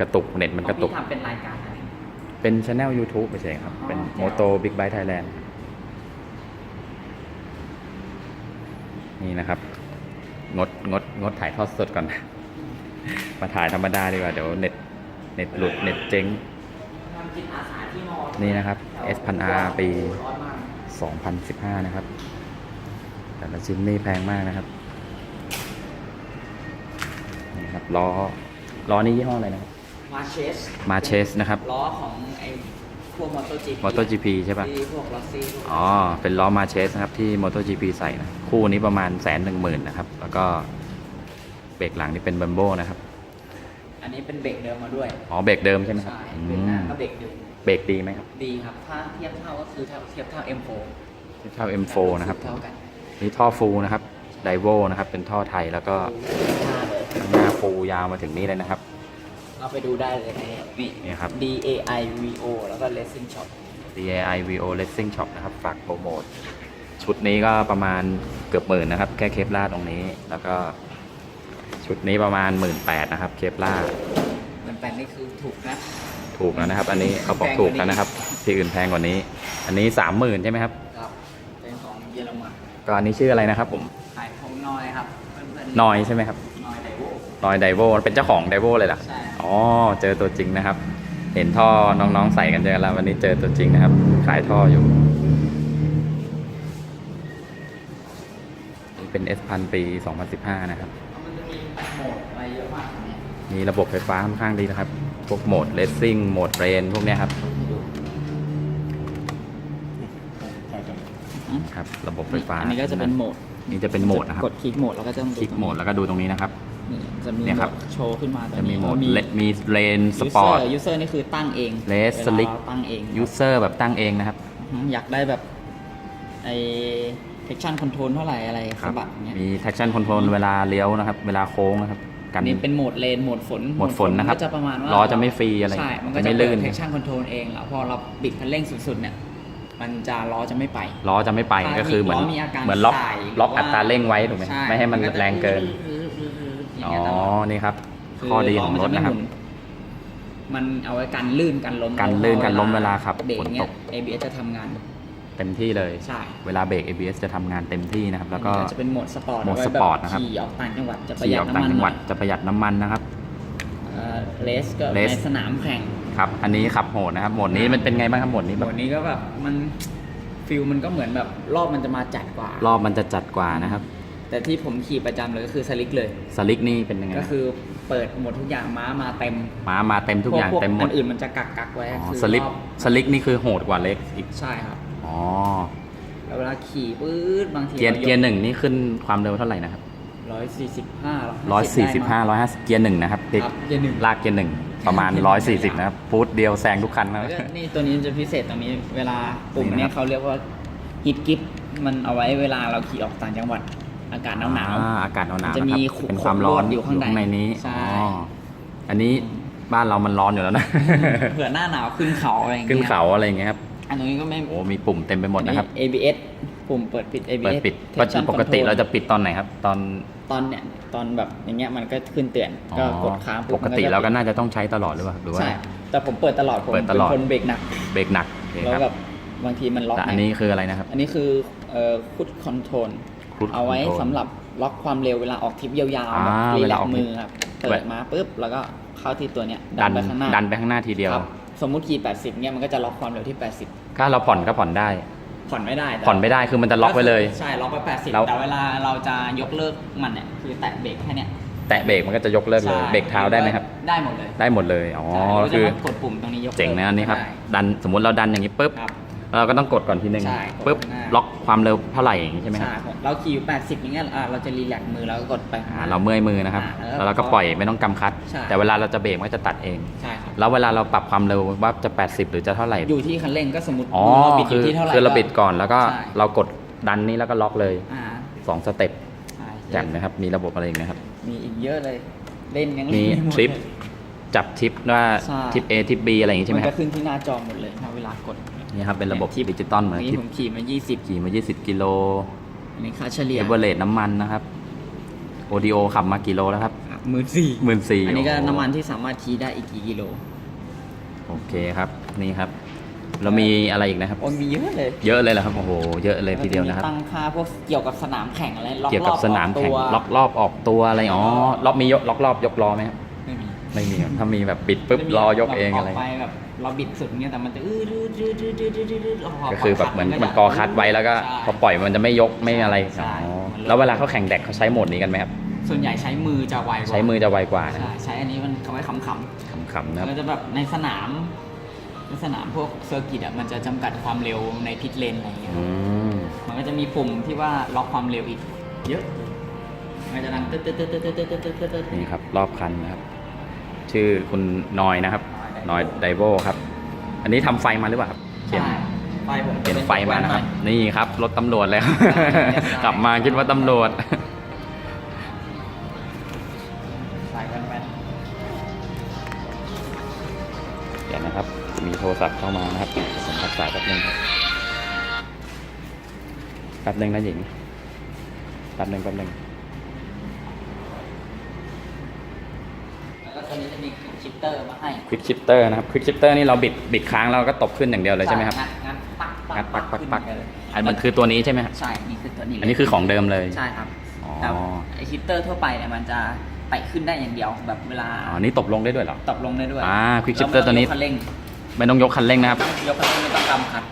กระตุกเน็ตมันกระตุกของพี่ทำเป็นรายการอะไร เป็นช anel YouTube ไม่ใช่ครับอ๋อเป็นแจ๋วโมโตบิ๊กไบ e ์ไทยแลนด์นี่นะครับ งดงดงดถ่ายทอดสดก่อน มาถ่ายธรรมดาดีกว่า เดี๋ยวเน็ตเน็ตหลุดเน็ตเจ๊ง ทำจิตอาสาที่มอนี่นะครับ S พัน R ปีร้อนมาก2015 นะครับ แต่ละชิ้นนี่แพงมากนะครับ นี่ครับล้อล้อนี่ยี่ห้ออะไรนะครับ มาเชสมาเชสนะครับล้อของไอ้พวกมอเตอร์จี MotoGP ใช่ปะที่พวกลอสซี่พวกอ๋อ เป็นล้อมาเชสนะครับที่ MotoGP ใส่นะ คู่นี้ประมาณแสนหนึ่งหมื่นนะครับ แล้วก็เบรกหลังนี่เป็นบัมโบนะครับ อันนี้เป็นเบรกเดิมมาด้วย อ๋อ เบรกเดิมใช่ไหมครับ ใช่อืเบรกหน้ามก็เบรกเดิม เบรกดีไหมครับ ดีครับ ถ้าเทียบเท่าก็คือเท่าเทียบเท่า M4 เท่า M4 นะครับ เท่ากัน นี่ท่อฟูนะครับไดโวนะครับ เป็นท่อไทยแล้วก็ท่าเลยข้างหน้าฟูยาวมาถึงนี่เลยนะครับ เราไปดูได้เลยนี่นี่ครับ D A I V O แล้วก็ Racing Shop DAI VO Racing Shop นะครับ ฝากโปรโมท ชุดนี้ก็ประมาณเกือบหมื่นนะครับ แค่เคปล่าตรงนี้ แล้วก็ ชุดนี้ประมาณหมื่นแปดนะครับ เคปล่ามันแปลงนี่คือถูกนะ ถูกแล้วนะครับ อันนี้เขาบอกถูกแล้วนะครับ ที่อื่นแพงกว่านี้ อันนี้สามหมื่นใช่ไหมครับ ครับ เป็นของเยอรมันก็อันนี้ชื่ออะไรนะครับผมขายของนอยครับเพื่อนๆนอยใช่ไหมครับ นอยไดโวนอยไดโวเป็นเจ้าของไดโวเลยล่ะ ใช่อ๋อ เจอตัวจริงนะครับ เห็นท่อน้องๆใส่กันเยอะแล้ววันนี้เจอตัวจริงนะครับ ขายท่ออยู่ นี่เป็น S พันปี 2015 นะครับ มันจะมีโหมดอะไรเยอะมากเนี่ยมีระบบไฟฟ้าค่อนข้างดีนะครับ พวกโหมดเลสซิ่ง โหมดเรน พวกเนี้ยครับ ครับ ระบบไฟฟ้าอันนี้ก็จะเป็นโหมด นี่จะเป็นโหมดนะครับ กดคลิกโหมดแล้วก็จะคลิกโหมดแล้วก็ดูตรงนี้นะครับ นี่จะมีเนี่ยครับโหมดโชว์ขึ้นมาตรงจะมีนี้โหมดแล้วเลมีเรนสปอร์ต ยูเซอร์นี่คือตั้งเอง Race วลา Slick เราตั้งเองยูเซอร์แบบตั้งเองนะครับ อืมอยากได้แบบไอ้ traction control เท่าไหร่อะไรครัสะบัดอย่างเงี้ยมี traction control เวลาเลี้ยวนะครับ เวลาโค้งนะครับ กัอันนนี้เป็นโหมดเลนโหมดฝนโหมดฝนนะครับก็จะประมาณว่าล้อจะไม่ฟรีอะไรใช่มันก็จะจะไม่ไม่ลื่ลื่น น traction control เองแล้วพอเราบิดคันเร่งสุดๆเนี่ยมันจะล้อจะไม่ไป ล้อจะไม่ไปถ้าก็คือเหมือนล้อมีอาการเหมือนล็อกสายล็อกหรืออัว่าตราเร่งไว้ถูกไหมช่ ไม่ให้มันก็จะแรงเกิน อย่างอ๋อ เงี้ยตลอดนี่ครับคือข้อดีของรถล้มัจนะครับไม่หมุมันเอาไว้กันลื่นกันล้มกันลื่นกันล้มเวลาขับเบรกฝนเนี้ตยก ABS จะทำงานเต็มที่เลย ใช่เวลาเบรก ABS จะทำงานเต็มที่นะครับ แล้วก็จะเป็นโหมดสปอร์ตโหมดเาไว้สปอร์ตนะครับ ขี่ออกต่างจังหวัดจะประหขี่ยัอดอกน้ำต่างมันจังหวัดน่อยจะประหยัดน้ำมันนะครับ เลสก็ Race ในสนามแข่ง ครับ อันนี้ขับโหดนะครับ โหมดนี้มันเป็นไงบ้างครับโหมดนี้โหแบมบดนี้ก็แบบมันฟิลมันก็เหมือนแบบรอบมันจะมาจัดกว่ารอบมันจะจัดกว่านะครับ แต่ที่ผมขี่ประจำเลยก็คือสลิกเลย สลิกนี่เป็นยังไงก็คือเปิดหมดทุกอย่างม้ามาเต็มม้ามาเต็มทุกอย่างพวเต็มหมดอันอื่นมันจะกักกักๆไว้อ๋อคือสลิกรอบสลิกนี่คือโหดกว่าเล็กอีกใช่ครับ อ๋อแล้วเวลาขี่ปื๊ดบางทีเกียร์เกียร์หนึ่งนี่ขึ้นความเร็วเท่าไหร่นะครับร้อยสี่สิบห้าร้อยสี่สิบห้าร้อยห้าสิบเกียร์หนึ่งนะครับครับเกียร์หนึ่ง ลากเกียร์หนึ่งประมาณร้อยสี่สิบนะครับฟูดเดียวแซงทุกคันนะแล้วก็นี่ตัวนี้จะพิเศษตรงนี้เวลาปุ่มนี่เนี้นะยครับ เขาเรียกว่าฮิตกิฟมันเอาไว้เวลาเราขี่ออกต่างจังหวัด อากาศหนาวหนาวอ่อากาศหนาวหนาวจะมีนะครับเป็นความร้อนขดลวดอยู่ข้างในนี้ใช่อ๋ออันนี้บ้านเรามันร้อนอยู่แล้วนะเผื่อหน้าหนาวขึ้นเขาอะไรอย่างขึ้เงี้นยเขาอะไรอย่างเงี้ยครับอันนี้ก็ไม่โอ้มีปุ่มเต็มไปหมดนะครับอั ABS ปุ่มเปิดปิด ABS เปิดปิด Traction ปกติ Control เราจะปิดตอนไหนครับ ตอนตอนเนี้ยตอนแบบอย่างเงี้ยมันก็ขึ้นเตือนก็กดค้างปกติมันจะเราก็น่าจะต้องใช้ตลอดหรือเปล่าหรือว่าใช่แต่ผมเปิดตลอดผมเปิดตลอดเป็นคนเบรกหนักเบรกหนักโอเคแล้วครับแบบบางทีมันล็อกแต่อันนี้คืออะไรนะครับ อันนี้คือเอ่อคุดคอนโทรล Cruise เอาไว้ Control สำหรับล็อกความเร็วเวลาออกทริปยาวอ่าๆแบบรีเวแลลากออกซ์มือครับเปิดมาปุ๊บแล้วก็เข้าที่ตัวเนี้ยดัดันนไปข้างหน้าดันไปข้างหน้าทีเดียว ครับสมมุติขี่ 80เนี่ยมันก็จะล็อกความเร็วที่80ถ้าเราผ่อนก็ผ่อนได้ผ่อนไม่ได้แต่ผ่อนไม่ได้คือมันจะล็อกไว้เลย ใช่ล็อกไป80 แล้ว แต่เวลาเราจะยกเลิกมันเนี่ยคือแตะเบรกแค่เนี้ยแตะเบรกมันก็จะยกเลิกเลยใช่เบรกเท้าได้ไหมครับ ได้หมดเลยได้หมดเลย อ๋อใช่เราจะคือมากดปุ่มตรงนี้ยกลิกเจ๋งนะอันนี้ครับ ได้ ดันสมมุติเราดันอย่างนี้ปุ๊บครับ เราก็ต้องกดก่อนทีนึงใช่กดปุ๊บข้างหน้า ล็อกความเร็วเท่าไหร่อย่างนี้ใช่ไหมครับใช่ผมเราขี่อยู่80อย่างเงี้ยอ่าเราจะรีแลกซ์มือแล้วก็กดไปข้งหอ่าน้ เราเมื่อยมือนะครับ อ่าแล้วเราก็ปล่อยไม่ต้องกำคัด ใช่ แต่เวลาเราจะเบรกมันก็จะตัดเอง ใช่ครับ แล้วเวลาเราปรับความเร็วว่าจะ 80 หรือจะเท่าไหร่ อยู่ที่คันเร่งก็สมมติอ๋อ เราบิดอคืยู่อที่เท่าไหร่ คือเราบิดก่อนแล้วก็ใช่ เรากดดันนี้แล้วก็ล็อกเลยอ่า2สเต็ปใช่แจ่มนะครับ มีระบบอะไรอีกนะครับ มีอีกเยอะเลย เล่นยังมีเล่นไหดทริป เลย จับทิปว่าใช่ทิป A ทิป B อะไรอย่างนี้ใช่ไหมมันคก็รับขึ้นที่หน้าจอหมดเลยถ้าเวลากด นี่ครับเป็นระบบทิปดิจิตอลเหมือนนี่ทิปผมขี่มา 20ขี่มา 20 กิโลอันนี้ค่าเฉลี่ยเอเวอเรสน้ำมันนะครับโอดีโอขับมากี่โลแล้วครับครับหมื่นสี่หมื่นสี่อันนี้ก็น้ำมันที่สามารถขี่ได้อีกกี่กิโล โอเคครับนี่ครับ เรามีอะไรอีกนะครับโอ้มีเยอะเลย เยอะเลยเหรอครับโอ้โหเยอะเลยทีเดียวนะครับตั้งค่าพวกเกี่ยวกับสนามแข่งอะไรล็อกเกี่ยวกับสนามแข่งรอบล็อกรอบออกตัวอะไรอ๋อรอบมียกล็อกรอบยกล้อไหมครับ ไม่มีไม่มีครับถ้ามีแบบปิดปุ๊บรอยกเองอะไรแบบกไปแบบเราบิดสุดเงี้ยแต่มันจะอื้อดื้อดื้อดื้อดื้อดื้อดื้อแล้วพก็คือแบบเหมือนจะมันกอคัดไว้แล้วก็ ใช่ พอปล่อยมันจะไม่ยกไม่อะไรใช่อ๋อมันลดแล้วเวลาเขาแข่งแดกเขาใช้โหมดนี้กันไหมครับ ส่วนใหญ่ใช้มือจะไวกว่าใช้มือจะไวกว่านะใช่ใช้อันนี้มันคำไว้ขำๆขำๆนะครับมันจะแบบในสนามในสนามพวกเซอร์กิตอะมันจะจำกัดความเร็วในพิทเลนอะไรเงี้ย อืม มันก็จะมีปุ่มที่ว่าล็อกความเร็วอีก เยอะ มันจะดังตึ๊ดตึ๊ดตึ๊ดตึ๊ดตึ๊ดตึ๊ดตึ๊ดตึ๊ดตึ๊ดนี่ครับรอบคันนะครับ ชื่อคุณนอยนะครับ นอยไดโวครับ อันนี้ทำไฟมาหรือเปล่าครับเขียนใช่ไฟผมเขียนไฟมานะครับหอยนี่ครับรถตำรวจแล้วใช่ใช่กลับมาคิดว่าตำรวจใส่กันไปเดี๋ยวนะครับ มีโทรศัพท์เข้ามานะครับผมรับสายแป๊บนึงครับแป๊บนึงนะหญิงแป๊บนึงแป๊บนึง ตัวนี้จะมีชิปเตอร์มาให้ควิกชิปเตอร์นะครับควิกชิปเตอร์นี่เราบิดบิดค้างแล้วก็ตบขึ้นอย่างเดียวเลยใช่ไหมครับงัดงัดปักงัดปักปักปักขึ้นเลยอันมันคือตัวนี้ใช่ไหมครับใช่นี่คือตัวนี้เลยอันนี้คือของเดิมเลยใช่ครับอ๋อแต่ไอชิปเตอร์ทั่วไปเนี่ยมันจะไต่ขึ้นได้อย่างเดียวแบบเวลาอ๋อนี่ตบลงได้ด้วยเหรอตบลงได้ด้วยอ่า quick shifter ตัวนี้แล้ไม่องยกคัเร่งไม่ต้องยกคันเร่งนะครับ ยกคันเร่งไม่ต้องกำคัด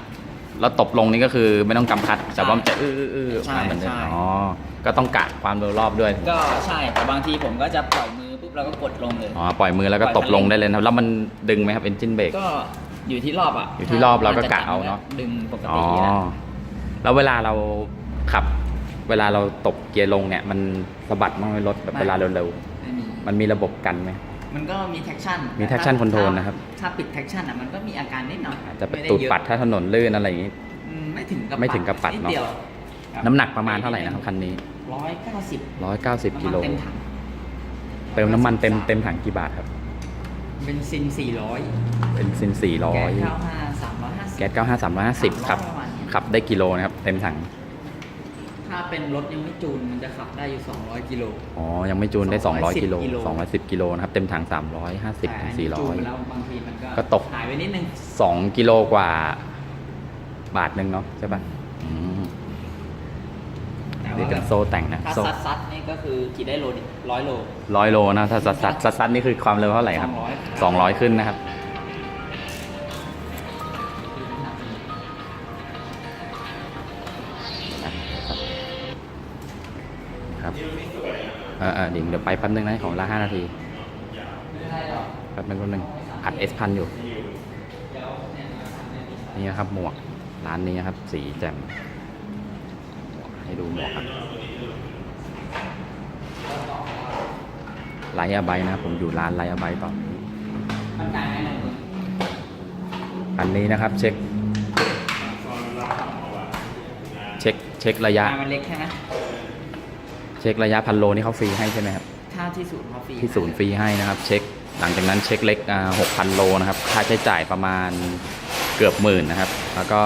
แล้วตบลงนี่ก็คือไม่ต้องกำคัดแต่ว่ามันจะอื้ออื้ออื้อใช่มาเหมือนเดิมใช่ อ๋อก็ต้องกะความเร็วรอบด้วย ก็ใช่แต่บางทีผมก็จะปล่อยมือปุ๊บ เราก็กดลงเลย อ๋อปล่อยมือแล้วก็ตบลงได้เลยนะครับแล้วมันดึงไหมครับ engine brake ก็อยู่ที่รอบอะอยู่ที่รอบเราก็กะเอาเนอะดึงปกอ๋อตินะแล้วเวลาเราขับ เวลาเราตบเกียร์ลงเนี่ย มันสะบัดมากไหมรถแบบเวลาเร็วไม่มีๆมันมีระบบกันไหม มันก็มี traction มี traction แต่ถ้า control นะครับ ถ้าปิด traction อะมันก็มีอาการนิดหน่อยอาจจะไปม่ตูดเยอะปัดถ้าถนนลื่นอะไรอย่างนี้ อืมไม่ถึงกับไม่ถึงกับปัดเนอะดยวน้ำหนักประมาณเท่าไหร่นะครับคันนี้ ร้อยเก้าสิบ190กิโล เต็มถัง เติมน้ำมันเต็มเต็มถังกี่บาทครับ เบนซินสี่ร้อยเป็นซินแก๊ส400เก้าห้าสามร้อยห้าสิบแก๊ส95 350 ครับประมาณนี้ขับได้กิโลนะครับ เต็มถัง ถ้าเป็นรถยังไม่จูนมันจะขับได้อยู่ 200 กิโล อ๋อ ยังไม่จูนได้ 200 210กิโลกิโล 210 กิโลนะครับ เต็มถัง350แต่ถึงอันนี้จูนไปแล้ว400บางทีมันก็ก็ตก หายไปนิดนึง2กิโลกว่า บาทหนึ่งเนาะใช่ป่ะอืมแต่ นี่ว่าเป็นโซ่แต่งนะถ้าโซ่ซัดซัดๆนี่ก็คือขี่ได้โลร้อยโลร้อยโลนะถ้าซัดซัดซัดซัดนี่คือความเร็วเท่าไหร่ครับ200 200ขึ้นนะครับครับเออเออเดี๋ยวเดี๋ยวไปแป๊บนึงนะของเวละห้านาทีไม่ได้หรอกแป๊บนึงแป๊บนึงอัดเอสพันอยู่ นี่นะครับหมวกร้านนี้นะครับ สีแจ่ม ให้ดูหมวกครับไลท์อาไบนะครับผมอยู่ร้านไลท์อาไบต่อมันกลายเป็นอะไรอันนี้นะครับเช็ค เช็คเช็คระยะกลายมันเล็กใช่ไหมเช็คระยะพันโลนี่เขาฟรีให้ใช่ไหมครับถ้าที่ศูนย์เขาฟรีที่ศูนย์ฟรีให้นะครับ เช็คหลังจากนั้นเช็คเล็กหกพันโลนะครับ ค่าใช้จ่ายประมาณเกือบหมื่นนะครับ แล้วก็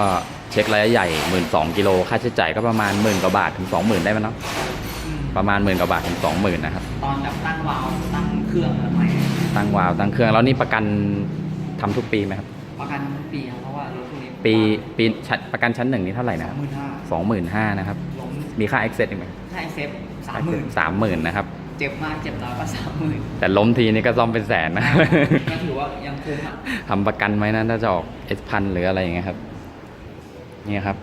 เช็คระยะใหญ่หมื่นสองกิโลค่าใช้จ่ายก็ประมาณหมื่นกว่าบาทถึงสองหมื่นได้ไหมเนาะอืมประมาณหมื่นกว่าบาทถึงสองหมื่นนะครับ ตอนแบบตั้งวาล์วตั้งเครื่องอะไรใหม่ตั้งวาล์วตั้งเครื่องแล้วนี่ประกันทำทุกปีไหมครับ ประกันทุกปีครับเพราะว่ารถพวกนี้ปีปีชั้นประกันชั้นหนึ่งนี่เท่าไหร่สนะอคงรับหมื่นห้าสองหมื่นห้านะครับ ล้มมีค่า access อีกไหมถ้าไอเซฟสามหมื่นสามหมื่นนะครับ เจ็บมากเจ็บน้อยก็สามหมื่นแต่ล้มทีนี่ก็ซ่อมเป็นแสนนะ ก็ถือว่ายังคุ้มอะทำประกันไหมนะถ้าจะออกเอสพันหรืออะไรอย่างเงี้ยครับ นี่ครับ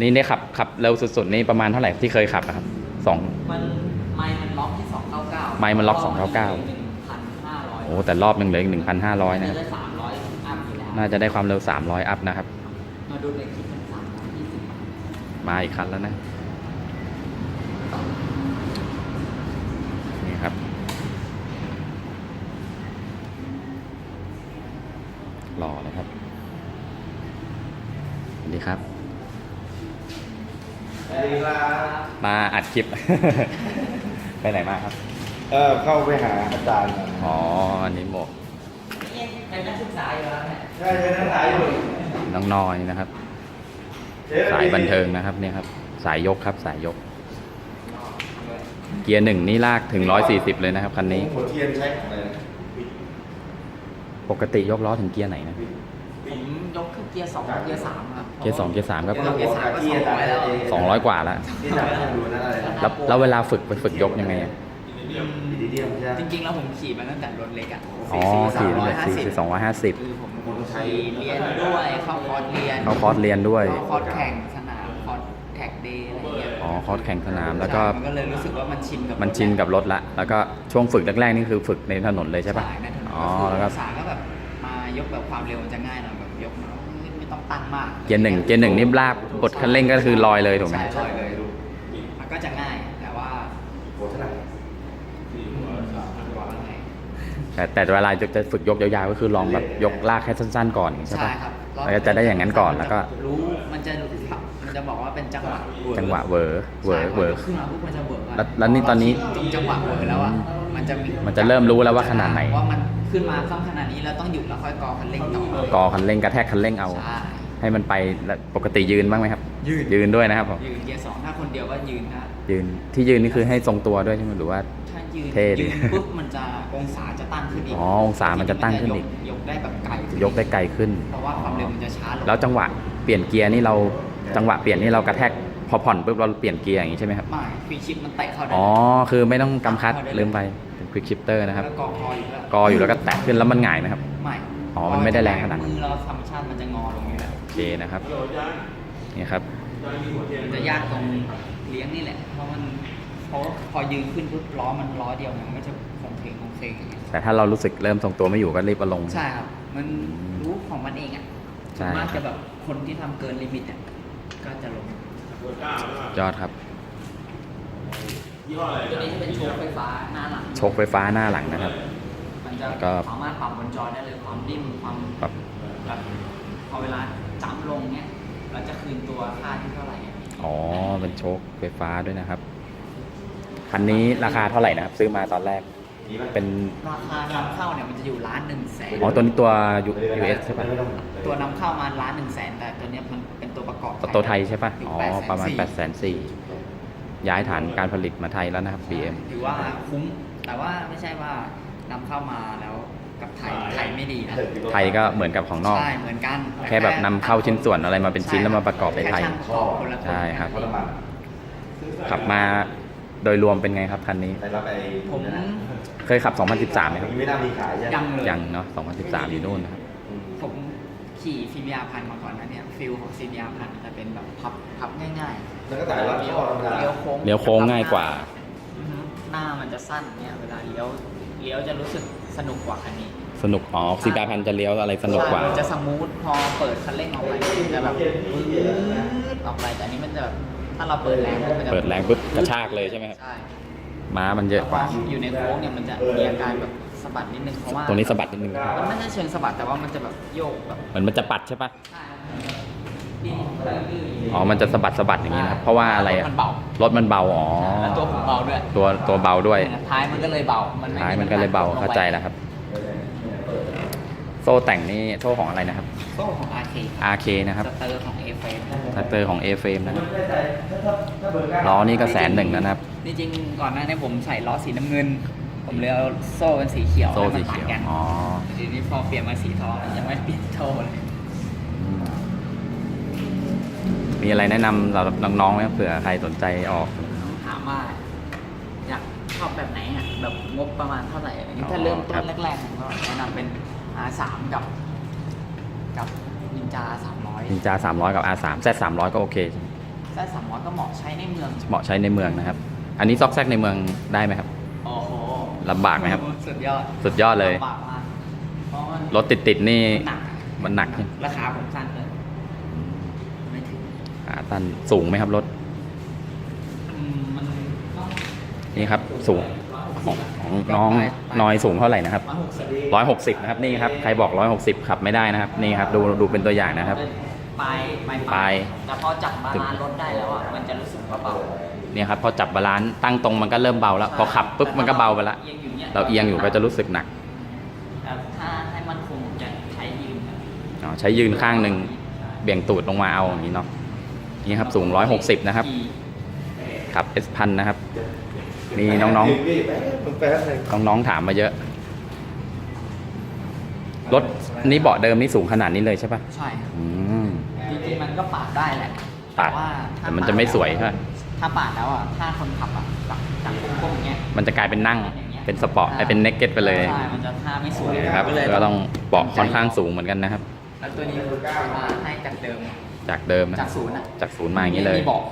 นี่ได้ขับขับเร็วสุดๆนี่ประมาณเท่าไหร่ที่เคยขับอะครับสองมันไมล์มันล็อกที่สองเก้าเก้าไมล์มันล็อก299หนึ่งพันห้าร้อยโอ้แต่รอบหนึ่งเหลืออีกหนึ่งพันห้าร้อยนะครับได้สามร้อยอัพอยู่แล้วน่าจะได้ความเร็วสามร้อยอัพนะครับ มาดูในคลิปมันสามร้อยยี่สิบมาอีกคันแล้วนะนี่ครับหล่อเลยครับ สวัสดีครับ สวัสดีครับมาอัดคลิป ไปไหนมาครับ เออเข้าไปหาอาจารย์ก่อนอ๋ออันนี้หมวกนี่เป็นนักศึกษาอยู่แล้วเนี่ยใช่ใช่นักสายอยู่น้องนอยนะครับเจ๊สายบันเทิงนะครับเนี่ยครับ สายยกครับ สายยก เกียร์หนึ่งนี่ลากถึง140เลยนะครับคันนี้ หัวเทียนใช้ของอะไรนะปกติยกล้อถึงเกียร์ไหนนะผม ยกขึ้นเกียร์สองเกียร์สามครับเกียร์สองเกียร์สามก็เกียร์สามก็สองร้อยแล้ว200กว่าแล้วที่จับให้ดูนั่นอะไรนะแล้วแล้วเวลาฝึกไปฝึกยกยังไงอะอิริเดียมใช่ไหมจริงๆแล้วผมขี่มาตั้งแต่รถเล็กอะอ๋อสี่ตั้งแต่สี่สองร้อยห้าสิบคือผมขี่เรียนด้วยเข้าคอร์สเรียนเข้าคอร์สเรียนด้วยเข้าคอร์สแข่งสนามคอร์สแท็กเดย์อะไรอย่างเงี้ยอ๋อคอร์สแข่งสนามแล้วก็ใช่มันก็เลยรู้สึกว่ามันชินกับมันชินกับรถละแล้วก็ช่วงฝึกแรกๆนี่คือฝึกในถนนเลยใช่ปะสายในถนนอ๋อก็คือแล้วก็สายก็แบบมายกแบบความเร็วมันจะง่ายหน่อยแบบยกมาไม่ ต้องตั้งมากเกียร์หนึ่งเกียร์หนึ่งนี่ลากกดคันเร่งก็คือลอยเลยถูกไหมใช่ลอยเลยมันก็จะง่ายแต่ว่าหัวเท่าไหร่แต่แต่เวลาจะจะฝึกยกยาวๆก็คือลองแบบยกลากแค่สั้น ๆ ก่อนใช่ใช่ปะครับแล้วก็จะได้อย่างนั้นก่อนแล้วก็รู้มันจะมันจะบอกว่าเป็นจังหวะจังหวะเวอร์เวอร์เวอร์ใช่พขึ้นมาปุ๊บมันจะเวอร์แล้วแล้วนี่ตอนนี้ตรงจังหวะเวอร์แล้วอะมันจะมันจะเริ่มรู้แล้วว่าขนาดไหนว่ามันขึ้นมาต้องขนาดนี้แล้วต้องหยุดแล้วค่อยกอคันเร่งต่อกอคันเร่งกระแทกคันเร่งเอา ใช่ให้มันไปแล้วปกติยืนบ้างไหมครับ ยืนยืนด้วยนะครับผมยืนเกียร์สองถ้าคนเดียวก็ยืนนะยืนที่ยืนนี่คือให้ทรงตัวด้วยใช่ไหมหรือว่าถ้ายืนเท่ดิยืนปุ๊บมันจะองศาจะตั้งขึ้นอีกอ๋อองศามันจะตั้งขึ้นอีกยกได้แบบไกลขึ้นยกได้ไกลขึ้นเพราะว่าความเร็วมันจะช้าลงแล้วจังหวะเปลี่ยนเกียร์นี่เราจังหวะเปลี่ยนนี่เรากระแทกพอผ่อนปุ๊บเราเปลี่ยนเกียร์อย่างนี้ใช่ไหมครับไม่ฟรีชิปมันเตะเข้าได้อ๋อคือไม่ต้องกำคัดลืมไปเป็นควิกชิปเตอร์นะครับแล้วกอคออยู่แล้วกออยู่แล้วก็แตะขึ้นแล้วมันหงายไหมครับไม่อ๋อมันไม่ได้แรงขนาดนั้นมือเราธรรมชาติมันจะงอลงอยู่แล้วโอ เคนะครับ นี่ครับมันจะยากตรงเลี้ยงนี่แหละ เพราะมันเพราะว่าพอยืนขึ้นปุ๊บล้อมันล้อเดียวมันก็จะคงเคงคงเคงอย่างเงี้ยแต่ถ้าเรารู้สึกเริ่มทรงตัวไม่อยู่ก็รีบเอาลง ใช่ครับ มันรู้ของมันเองอะใช่ส่วนมากจะแบบคนที่ทำเกินลิมิตอะก็จะลงยอดครับตัวนี้จะเป็นโชว์ไฟฟ้าหน้าหลัง โชคไฟฟ้าหน้าหลังนะครับ มันจะแล้วก็สามารถปรับบนจอได้เลยความนิ่มความปรับแบบพอเวลา จับลงเนี้ยเราจะคืนตัวค่าที่เท่าไหร่อะอ๋อเป็นโชคไฟฟ้าด้วยนะครับ คันนี้ราคาเท่าไหร่นะครับ ซื้อมาตอนแรกเป็นราคานำเข้าเนี่ยมันจะอยู่ล้านหนึ่งแสนอ๋อตัวนี้ตัว US ใช่ปะตัวนำเข้ามาล้านหนึ่งแสนแต่ตัวเนี้ยมันเป็นตัวประกอบตัวไทยใช่ปะยู่อ๋อ 800,000ประมาณ8 4 0 0 0ย้ายฐานการผลิตมาไทยแล้วนะครับ BM ถือว่าคุ้มแต่ว่าไม่ใช่ว่านำเข้ามาแล้ว กับไทยไทยไม่ดีนะไทยก็เหมือนกับของนอก ใช่เหมือนกันแค่แบบนำเข้าชิ้นส่วนอะไรมาเป็นชิ้นแล้วมาประกอบในไทย แค่ช่างประกอบคนละนใช่ครับเพราะน้ำมันขับมาโดยรวมเป็นไงครับคันนี้ ไปรับไอ้ผมเคยขับ 2013ไหมครับมีไม่น่ามีขายใช่ไหมยังเลยยังเนาะ 2013 อยู่นู่นนะครับ อืมผมขี่ฟิล์มยาพันธุ์มาก่อนนะเนี่ยฟิลของฟิล์มยาพันธุ์จะเป็นแบบพับพับง่ายๆแล้วก็จ่ายรับท่อธรรมดาเลี้ยวโค้งเลี้ยวโค้งง่ายกว่า อือฮึหน้ามันจะสั้นเนี่ยเวลาเลี้ยว เลี้ยวจะรู้สึกสนุกกว่าคันนี้สนุกอ๋อสิบาพันจะเลี้ยวอะไรสนุกกว่า ใช่มันจะสมูทพอเปิดคันเร่งออกไปจะแบบปื๊ดออกไปแต่อันนี้มันจะแบบถ้าเราเปิดแรงปุ๊บมันจะเปิดแรงปุ๊บกระชากเลยใช่ไหมครับใช่ม้ามันเยอะกว่า พอยู่ในโค้งเนี่ยมันจะมีอาการแบบสะบัดนิดนึงเพราะว่าตรงนี้สะบัดนิดนึงมันไม่ใช่เชิงสะบัดแต่ว่ามันจะแบบโยกแบบเหมือนมันจะปัดใช่ปะ ใช่ดิ้นลื่นๆ อ๋อ มันจะสะบัดสะบัดอย่างนี้นะครับเพราะว่าอะไรอะมันเบา รถมันเบา อ๋อ แล้วตัวผมเบาด้วยตัวตัวเบาด้วย ท้ายมันก็เลยเบา มันไท้ายมันก็เลยเบา เข้าใจแล้วครับ โซ่แต่งนี่โซ่ของอะไรนะครับ โซ่ของ RK RK นะครับ สเตอร์ของ A frame แท็กเตอร์ของ A frame นะครับ ล้อนี่ก็แสนหนึ่งแล้วนะครับ จริงๆก่อนหน้านี้ผมใส่ล้อสีน้ำเงิน ผมเลยเอาโซ่เป็นสีเขียวโซ่ให้สีมันเขียวตัดกันอ๋อ ทีนี้พอเปลี่ยนมาสีทองยังไม่เปลี่ยนโซ่เลย มีอะไรแนะนำสำหรับน้องๆไหมครับเผื่อใครสนใจออก ถามว่า อยากชอบแบบไหนอะแบบงบประมาณเท่าไหร่อันนี้อ๋อถ้าเริ่มต้ครันบแรกๆผมก็แนะนำเป็น R3 กับ กับนินจา300นินจา300 กับ R3 Z 300ก็โอเคใช่ไหมแค่300ก็เหมาะใช้ในเมืองเหมาะใช้ในเมืองนะครับ อันนี้ซอกแซกในเมืองได้ไหมครับ โอ้โหลำบากไหมครับ สุดยอดสุดยอดเลยลำบากมากเพราะมันรถติดๆนี่หนักมันหนักใช่ไหมราคาผมสั้นเลยไม่ถึง ขาตันสูงไหมครับรถอืมมันต้องนี่ครับสูงของของน้องน้อยสูงเท่าไหร่นะครับร้อยหกสิบ160นะครับนี่ครับใครบอก160ขับไม่ได้นะครับนี่ครับดูดูเป็นตัวอย่างนะครับปลายปลายปลายแต่พอจับบาลานซ์รถได้แล้วอะมันจะรู้สึกว่าเบาเนี่ยครับพอจับบาลานซ์ตั้งตรงมันก็เริ่มเบาแล้ว พอขับปุ๊บมันก็เบาไปละเอียงอยู่เนี่ยเราเอียงอยู่ก็จะรู้สึกหนักแต่ถ้าให้มันคงจะใช้ยืนครับอ๋อใช้ยืนข้างหนึ่งเบี่ยงตูดลงมาเอาอย่างนี้เนาะ นี่ครับสูง 160 นะครับขับ S พันนะครับ นี่น้องถึพี่แป๊บแป๊บนึงๆ น้องๆถามมาเยอะ รถนี่เบาะเดิมนี่สูงขนาดนี้เลยใช่ปะใช่ครับอืมจริงๆมันก็ปาดได้แหละปาดแต่ว่าถ้าแต่มันจะไม่สวยใช่ปะถ้าปาดแล้วอะถ้าคนขับอะจากจากโค้งๆอย่างเงี้ยมันจะกลายเป็นนั่งเป็นสปอร์ตไอ้เป็นเนกเก็ตไปเลยใช่มันจะท่าไม่สวยนะครับเลยก็ต้องเบาะค่อนข้างสูงเหมือนกันนะครับแล้วตัวนี้มาให้จากเดิม จากเดิมนะจากศูนย์อะจากศูนย์มาอย่างนี้เลย ไม่มีเบาะ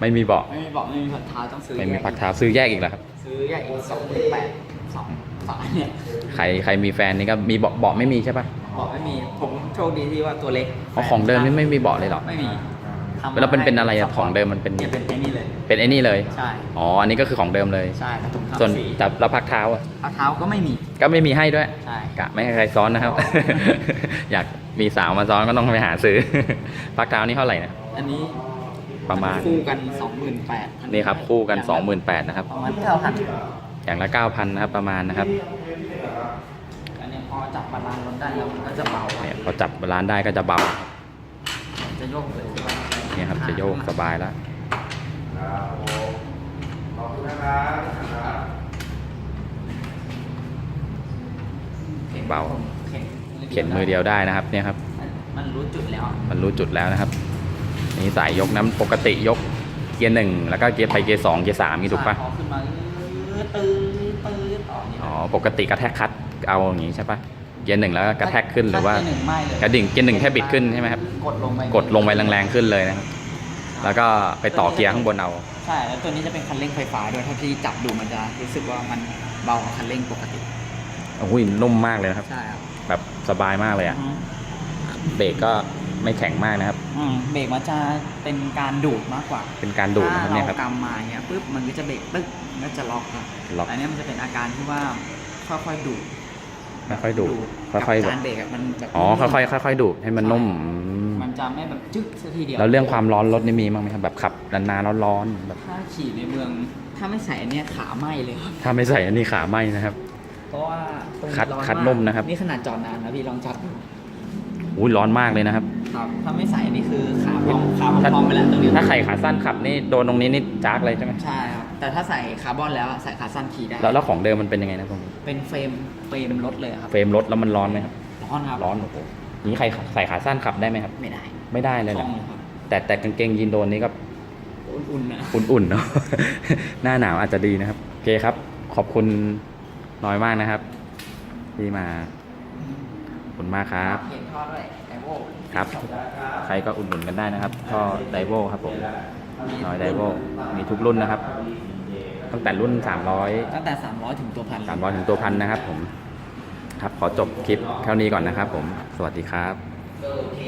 ไม่มีเบาะไม่มีเบาะไม่มีพักเท้าต้องซื้อไม่มีแยกพักเท้าซื้อแยกอีกแล้วครับ ซื้อแยกอีกสองหมื่นแปดสองฝาเนี่ยใครใครมีแฟนนี่ก็มีเบาะเบาะไม่มีใช่ปะเบาะไม่มีผมโชคดีที่ว่าตัวเล็ก อ๋อของเดิมนี่ไม่มีเบาะเลยเหรอ ไม่มีทำมาแล้วเป็นเป็นอะไรอะให้ของเดิมมันเป็น เนี่ยเป็นไอ้นี่เลย เป็นไอ้นี่เลย ใช่อ๋อ อันนี้ก็คือของเดิมเลย ใช่แต่ผมทำส่วนสีแต่แล้วพักเท้าอะพักเท้าก็ไม่มีก็ไม่มีให้ด้วย ใช่ กะไม่ให้ใครซ้อนนะครับ อยากมีสาวมาซ้อนก็ต้องไปหาซื้อ พักเท้านี่เท่าไหร่นะ อันนี้ประมาณ คู่กันสองหมื่นแปดนี่ครับคู่กัน 28,000นะครับ ประมาณเก้าพันอย่างละ 9,000นะครับประมาณนะครับอันนี้พอจับบาลานซ์รถได้แล้วมันก็จะเบาเนี่ยพอจับร้านได้ก็จะเบา จะโยกเลย เนี่ยครับจะโยกสบายแล้วครับผมขอบคุณนะครับครับเบาเข็นเข็นมือเดียวได้นะครับเนี่ยครับ มันรู้จุดแล้วอะมันรู้จุดแล้วนะครับ นี่สายยกน้ำปกติยกเกียร์หนึ่งแล้วก็เกียร์ไปเกียร์สองเกียร์สามนี่ถูกปะใช่พอขึ้นมาตื้อตื้อตื้อต่อนี่อ๋อปกติกระแทกคัดเอาอย่างนี้ใช่ปะ เกียร์หนึ่งแล้วก็กระแทกขึ้นหรือว่าถ้เกียหนึ่งไม่เลยกระดิ่งเกียร์หนึ่งแค่บิดขึ้นใช่ไหมครับกดลงไปกดลงไปแรงๆขึ้นเลยนะครับแล้วก็ไปต่อเกียร์ข้างบนเอาใช่แล้วตัวนี้จะเป็นคันเร่งไฟฟ้าด้วยถ้าพี่จับดูมันจะรู้สึกว่ามันเบากว่าคันเร่งปกติโอ้ยนุ่มมากเลยนะครับ ใช่ครับแบบสบายมากเลยอะอืมเบรกก็ไม่แข็งมากนะครับอืมเบรกมันจะเป็นการดูดมากกว่า เป็นการดูดนะครับเนี่ยครับถ้าเรากำมาอย่างเงี้ยปุ๊บมันก็จะเบรกปึ๊บมันก็จะล็อกครับล็อกอันนี้มันจะเป็นอาการที่ว่าค่อยๆดูดไม่ ค่อยดูดค่อยๆกัแบบการเบรกอะมันแบบอ๋อค่อยๆค่อยๆดูดให้มันนุ่มอืมมันจะไม่แบบจึ๊กสักทีเดียวแล้วเรื่องความร้อนรถนี่มีบ้างไหมครับแบบขับนานๆร้อนๆแบบถ้าขี่ในเมือง ถ้าไม่ใส่อันเนี้ยขาไหม้เลยครับถ้าไม่ใส่อันนี้ขาไหมนะครับ เพราะว่าตรงนี้คัดร้อนคัดมากนุ่มนะครับ นี่ขนาดจอดนานนะพี่ลองจัดดูอุ้ยร้อนมากเลยนะครับ ครับถ้าไม่ใส่อันนี้คือขาพองขาพองไปแล้วตรงนี้ถ้าใส่ขาสั้นขับนี่โดนตรงนี้นี่จักเลยใช่ไหมใช่ครับ แต่ถ้าใส่คาร์บอนแล้วอะใส่ขาสั้นขี่ได้แล้วแล้วของเดิมมันเป็นยังไงนะตรงนี้เป็นเฟรมเฟรมรถเลยอะครับเฟรมรถแล้วมันร้อนไหมครับร้อนครับร้อนโอ้โหนี้ใครใส่ขาสั้นขับได้ไหมครับ ไม่ได้ไม่ได้เลยคล่นะองเลยครับแต่แต่กางเกงยีนโดนนี้ก็ อุ่นๆนะ อุ่นๆเนาะ หน้าหนาวอาจจะดีนะครับ โอเคครับ ขอบคุณน้อยมากนะครับ ที่มาขอบคุณมากครับ เห็นท่อด้วยไอโวครับ ใครก็อุดหนุนกันได้นะครับท่อไดโวครับผม น้อยไดโวมีทุกรุ่นนะครับ ตั้งแต่รุ่น 300 ตั้งแต่ 300 ถึงตัวพัน300 ถึงตัวพันนะครับผม ครับขอจบคลิปเท่านี้ก่อนนะครับผม สวัสดีครับโอเค